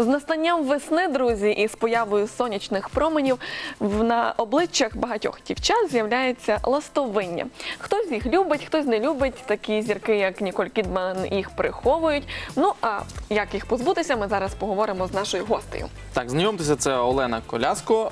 З настанням весни, друзі, і з появою сонячних променів на обличчях багатьох дівчат з'являється ластовиння. Хтось їх любить, хтось не любить. Такі зірки, як Ніколь Кідман, їх приховують. Ну а як їх позбутися, ми зараз поговоримо з нашою гостею. Так, знайомтеся, це Олена Коляско,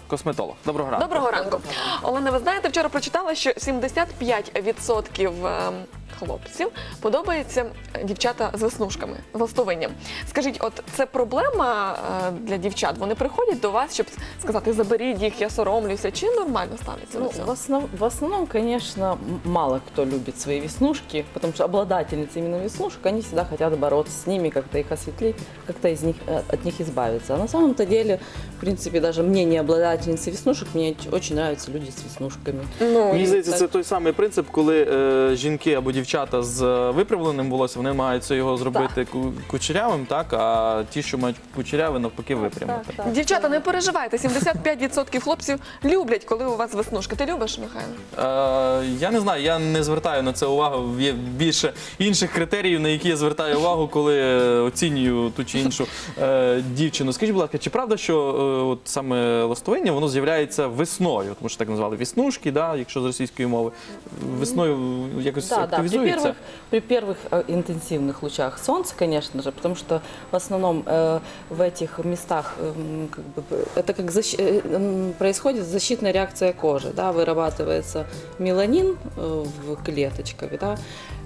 е, косметолог. Доброго ранку. Доброго ранку. Олена, ви знаєте, вчора прочитала, що 75% ем, хлопців подобається дівчата з веснушками, з ластовинням. Скажіть, от це проблема е, для дівчат? Вони приходять до вас, щоб сказати, заберіть їх, я соромлюся, чи нормально станеться? Ну, до цього? в, основ- в основном, конечно, м- мало кто любит свои веснушки, потому что обладательницы именно веснушек, они всегда хотят бороться с ними, как-то их осветлить, как-то из них, э, от них избавиться. А на самом-то деле, в принципе, даже мне не обладательницы веснушек, мне ч- очень нравятся люди с веснушками. Ну, Мені здається, так. це той самий принцип, коли е, жінки або дівчата з е, виправленим волоссям, вони намагаються його зробити ку- кучерявим, так, а ті, що мають кучеряве, навпаки, випрямити. Так, так. Дівчата, не переживайте, 75% хлопців люблять, коли у вас веснушки. Ти любиш, Михайло? Е, я не знаю, я не звертаю на це увагу. Є більше інших критеріїв, на які я звертаю увагу, коли е, оцінюю ту чи іншу е, дівчину. Скажіть, будь ласка, чи правда, що е, от саме ластовиння воно з'являється весною? Тому що так назвали віснушки, да, якщо з російської мови. Весною якось Да, да, при активізується. первых, при первых э, интенсивных лучах солнца, конечно же, потому что в основном э, в этих местах эм, как бы, это как защ- э, м, происходит защитная реакция кожи, да, вырабатывается меланин э, в клеточках, да,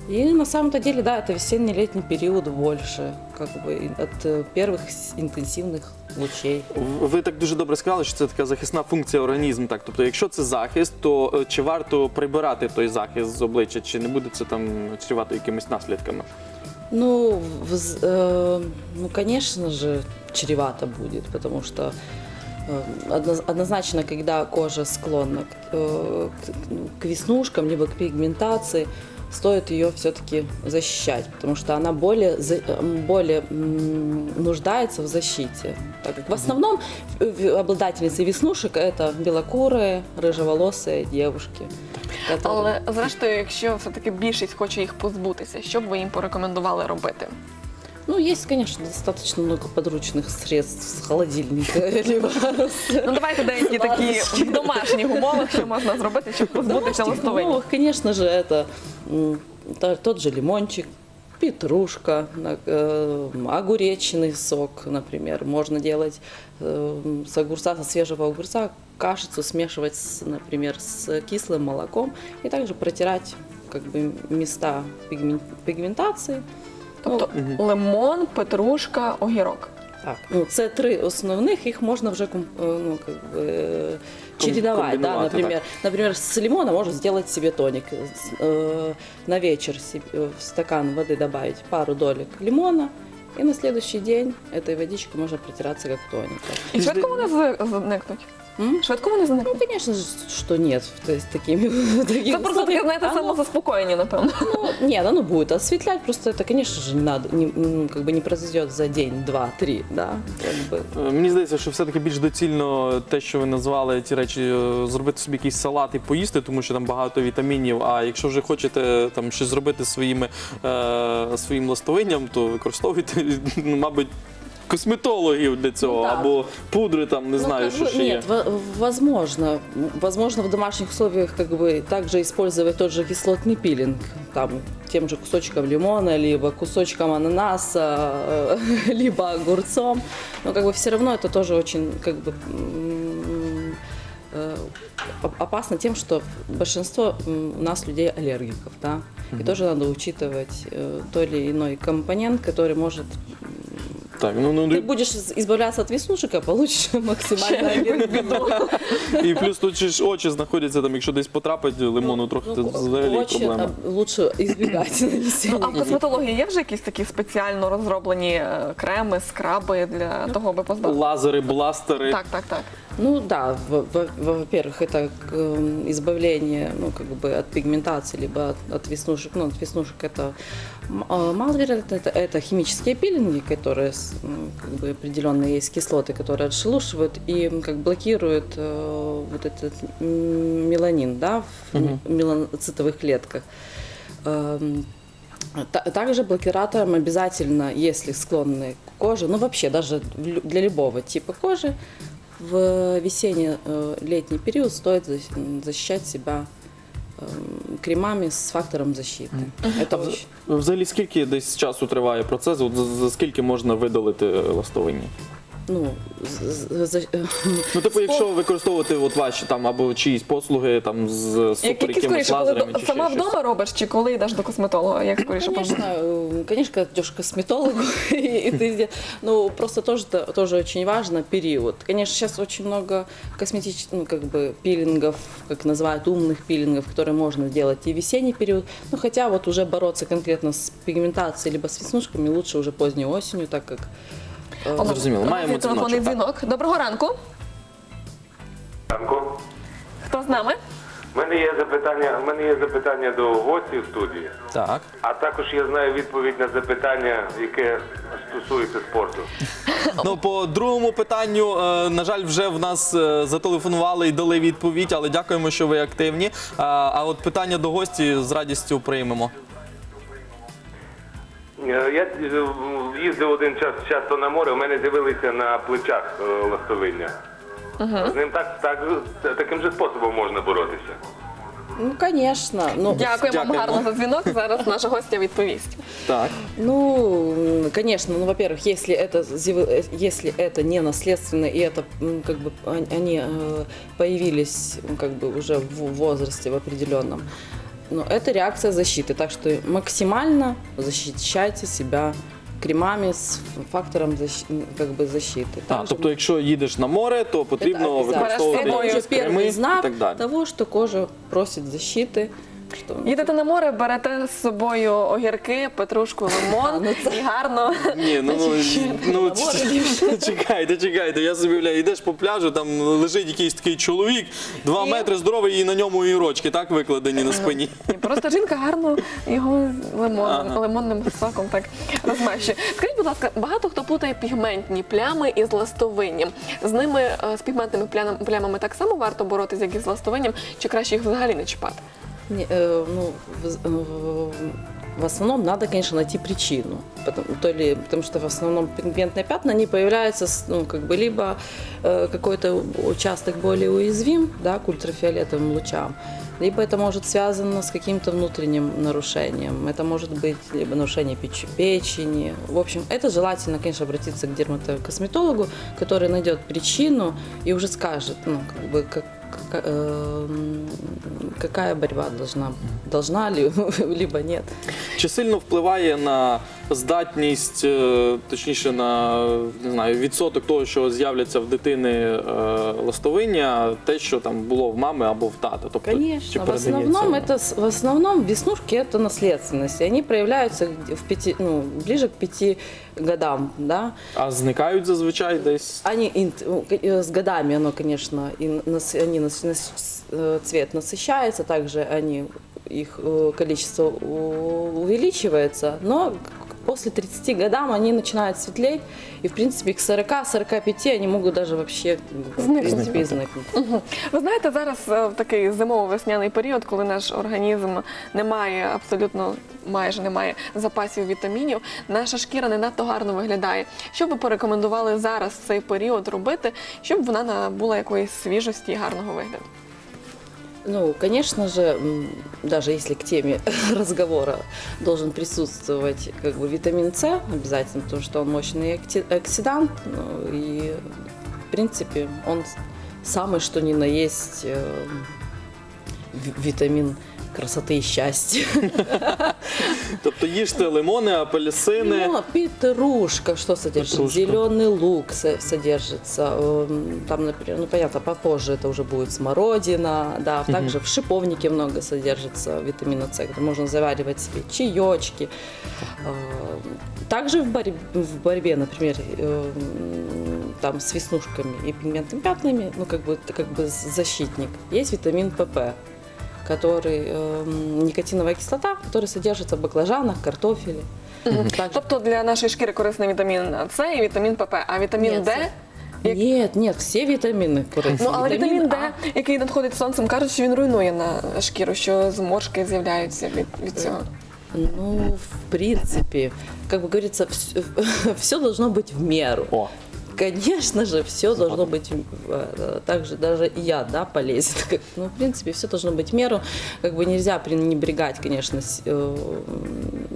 и на самом-то деле, да, это весенне-летний период больше, как бы и от э, первых с- интенсивных лучей. Ви так дуже добре сказали, що це така захисна функція організму. Так, тобто, якщо це захист, то е, чи варто прибирати той захист з обличчя, чи не буде це там чрівати якимись наслідками? Ну, вз- э, ну, конечно же, чревато будет, потому что э, одно- однозначно, когда кожа склонна к, э, к- к веснушкам, либо к пигментации, стоит ее все-таки защищать, потому что она более, за- э, более м, нуждается в защите. Так как в основном э, в- обладательницы веснушек это белокурые, рыжеволосые девушки. которые- Але зрештою, якщо все-таки більшість хоче їх позбутися, що б ви їм порекомендували робити? Ну, есть, конечно, достаточно много подручных средств с холодильника, либо с Ну давайте деякі такі в домашніх умовах, що можна зробити, щоб позбутися домашних ластовиння. умовах, конечно же, это м, та- тот же лимончик, петрушка, на- э, огуречный сок, например. Можно делать э, с огурца, со свежего огурца кашицу смешивать, с, например, с кислым молоком и также протирать как бы места пигмен- пигментации. Тобто Ну, лимон, петрушка, огірок. Так, ну це три основних, їх можна вже ком- э, ну, как бы, э, чередовать. Да, комбинувати, например, например, с лимона можно сделать себе тоник. С- э, на вечер себе, э, в стакан воды добавить пару долек лимона, и на следующий день этой водичкой можно протираться как тоник. І швидко вони з- зникнуть? М? Швидко вони Ну, зникнуть? конечно же, что нет. То есть такими... такими Це просто таке, знаєте, Оно- самозаспокоєння, напевно. Ну, нет, оно будет осветлять, просто это, конечно же, не надо, не, м, как бы не произойдет за день, два, три, да, как бы. Е, Мені здається, що все-таки більш доцільно те, що ви назвали ці речі, е, зробити собі якийсь салат і поїсти, тому що там багато вітамінів. А якщо вже хочете там щось зробити своїми е, своїм ластовинням, то використовуйте, ну, мабуть, косметологів для цього, Ну, так. або пудри там, не Ну, знаю, как що ще є. Нет, во- возможно. Возможно, в домашних условиях как бы также использовать тот же кислотный пилинг. Там тем же кусочком лимона, либо кусочком ананаса, э, либо огурцом. Но как бы все равно это тоже очень как бы м, э, оп- опасно тем, что большинство м, у нас людей аллергиков, да, и тоже надо учитывать э, то или иной компонент, который может Так, ну, ну ты будешь избавляться от веснушек, а получишь максимально аллергию. і плюс тут же ж очі знаходяться там, якщо десь потрапить лимону трохи, то взагалі Очі Очень, проблема. а, лучше избегать нанесения. А в косметології є вже якісь такі спеціально розроблені е, креми, скраби для того, аби позбавити? Лазери, бластери. Так, так, так. Ну да, во- во- во-первых, это эм, избавление, ну как бы от пигментации, либо от, от веснушек. Ну, от веснушек это а, маловероятно, это, это химические пилинги, которые как бы определенные есть кислоты, которые отшелушивают и как блокируют э, вот этот меланин, да, в Мгм. меланоцитовых клетках. Эм, Та- Также блокиратором обязательно, если склонны к коже, ну вообще даже для любого типа кожи, в весенне-летний период стоит защ- защищать себя эм, кремами с фактором защиты. Это в- очень... Взагалі, скільки десь часу триває процес? От за, за скільки можна видалити ластовиння? Ну, з- з- за- Ну, типу, якщо використовувати от ваші там або чиїсь послуги там з супер Які якимись скоріше, коли лазерами до- чи сама ще щось? вдома робиш, чи коли йдеш до косметолога? Як скоріше Конечно, поможе? э, конечно, когда идешь к косметологу, и ты, где- ну, просто тоже, тоже очень важно период. Конечно, сейчас очень много косметических, ну, как бы, пилингов, как называют, умных пилингов, которые можно сделать и в весенний период. Ну, хотя вот уже бороться конкретно с пигментацией либо с веснушками лучше уже поздней осенью, так как э, Зрозуміло. Маємо телефонний дзвіночок, дзвінок. Доброго ранку. Ранку. Хто з нами? У мене є запитання. У мене є запитання до гостів студії, Так. а також я знаю відповідь на запитання, яке стосується спорту. Ну, по другому питанню, е, на жаль, вже в нас е, зателефонували і дали відповідь, але дякуємо, що ви активні. А от питання до гості з радістю приймемо. Е, Я е, їздив один час часто на море. У мене з'явилися на плечах е, ластовиння. З ним так, так таким же способом можна боротися. ну, конечно, ну, Дякуємо вам Дякуємо. гарно за дзвінок. Зараз наша гостя відповість. Так. Ну, м, конечно, ну, во-первых, если это, зев- э, если это не наследственно, и это, м, как бы, он- они э, появились, м, как бы, уже в возрасте в определенном, ну, это реакция защиты. Так что максимально защищайте себя кремами с фактором защ- м, как бы, защиты. А, Также тобто, якщо їдеш на море, то потрібно это обязательно. використовувати Это уже якісь креми первый і знак так далі. того, что кожа просит защиты. Что... Їдете на море, берете з собою огірки, петрушку, лимон і гарно. Ні, ну, ну, ну чекайте, чекайте. Я собі уявляю, йдеш по пляжу, там лежить якийсь такий чоловік, два І? метри здоровий, і на ньому ірочки, так викладені на спині. І просто жінка гарно його лимон, Ага. лимонним соком так розмащує. Скажіть, будь ласка, багато хто плутає пігментні плями із ластовинням. З ними е, з пігментними плям- плямами так само варто боротися, як і з ластовинням, чи краще їх взагалі не чіпати? Э, ну, в, э, в основном надо, конечно, найти причину. Потому, то ли, потому что в основном пигментные пятна, они появляются, ну, как бы, либо э, какой-то участок более уязвим, да, к ультрафиолетовым лучам, либо это может связано с каким-то внутренним нарушением. Это может быть либо нарушение печ- печени. В общем, это желательно, конечно, обратиться к дерматокосметологу, который найдет причину и уже скажет, ну, как бы, как, какая борьба должна, должна ли, либо нет. Чи сильно впливає на здатність, е, точніше на не знаю, відсоток того, що з'являться в дитини е, ластовиння, те, що там було в мами або в тата? Тобто, чи Конечно, в передається основном воно? это с- в основном веснушки это наследственность, и они проявляются где- в пяти, ну, ближе к пяти годам, да. А зникають зазвичай десь. Они инт- ну, к- э, с годами оно, конечно, и нас- они нас- нас- с- э, цвет насыщается, также они их э, количество у- увеличивается, но к- после 30 годам они начинают светлеть, и в принципе к 40-45 они могут даже вообще в Зникнути. принципе Ви знаєте, зараз е, в такий зимово-весняний період, коли наш організм не має абсолютно майже немає запасів вітамінів, наша шкіра не надто гарно виглядає. Що б ви порекомендували зараз в цей період робити, щоб вона набула якоїсь свіжості і гарного вигляду? Ну, конечно же, м, даже если к теме разговора должен присутствовать как бы витамин С обязательно, потому что он мощный окти- оксидант, ну, и в принципе он с- самый что ни на есть э, ви- витамин красоты и счастья. Тобто їжте лимони, апельсини. Ну, петрушка, что содержит? Петрушка. Зеленый лук со- содержится. эм, Там, например, ну понятно, попозже это уже будет смородина, да. Также в шиповнике много содержится витамина С. Это можно заваривать себе чаечки. Эм, Также в борьбе, в борьбе, например, эм, там с веснушками и пигментными пятнами, ну как бы, это как бы защитник. Есть витамин ПП который эм, никотиновая кислота, которая содержится в баклажанах, картофеле. Также- Тобто для нашої шкіри корисний вітамін С і вітамін ПП, а вітамін Ні, Д. це- як- Нет, нет, все витамины корыстные. Ну, але вітамін Д, А, який надходить сонцем, кажуть, що він руйнує на шкіру, що зморшки з'являються від, від цього. Ну, в принципе, как бы говорится, все должно быть в меру. О, Конечно же, все должно быть э, также даже и я, да, полезен. Ну, в принципе, все должно быть в меру. Как бы нельзя пренебрегать, конечно, с, э,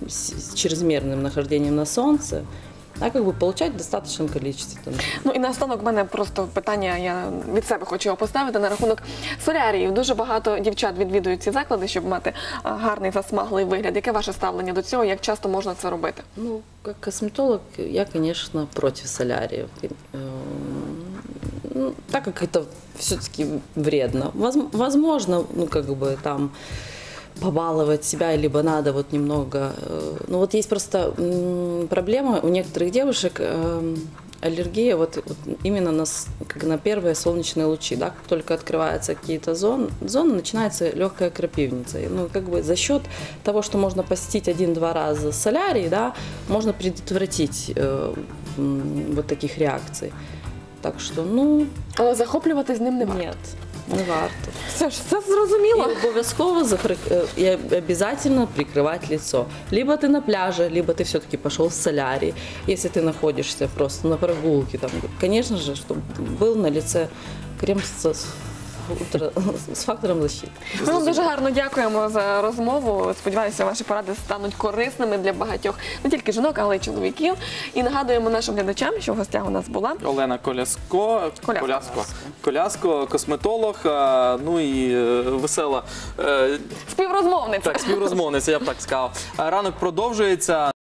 с- с чрезмерным нахождением на солнце, а как бы получать в достаточном количестве. Там, Ну і наостанок в мене просто питання, я від себе хочу його поставити на рахунок соляріїв. Дуже багато дівчат відвідують ці заклади, щоб мати а, гарний засмаглий вигляд. Яке ваше ставлення до цього? Як часто можна це робити? Ну, как косметолог, я, конечно, против соляриев. Э, ну, так как это все-таки вредно. Воз- Возможно, ну, как бы там побаловать себя, либо надо вот немного... э, Ну, вот есть просто проблема у некоторых девушек, эм, аллергия вот, вот именно на, как на первые солнечные лучи, да, как только открываются какие-то зоны, зоны начинается легкая крапивница. И, Ну, как бы за счет того, что можно посетить один-два раза солярий, да, можно предотвратить э, вот таких реакций. Так что, ну, Але захоплюватись ним не варто. нет, не варто. Все ж це зрозуміло. И обовязково запри- э, и обязательно прикрывать лицо. Либо ты на пляже, либо ты все-таки пошел в солярий. Если ты находишься просто на прогулке, там, конечно же, чтобы был на лице крем с, с фактором защиты. Ми вам дуже гарно дякуємо за розмову. Сподіваюся, ваші поради стануть корисними для багатьох не тільки жінок, але й чоловіків. І нагадуємо нашим глядачам, що в гостях у нас була Олена Коляско, Коляско. Коляско, Коляско, косметолог, ну і е, весела е, співрозмовниця. так, співрозмовниця, я б так сказав. Ранок продовжується.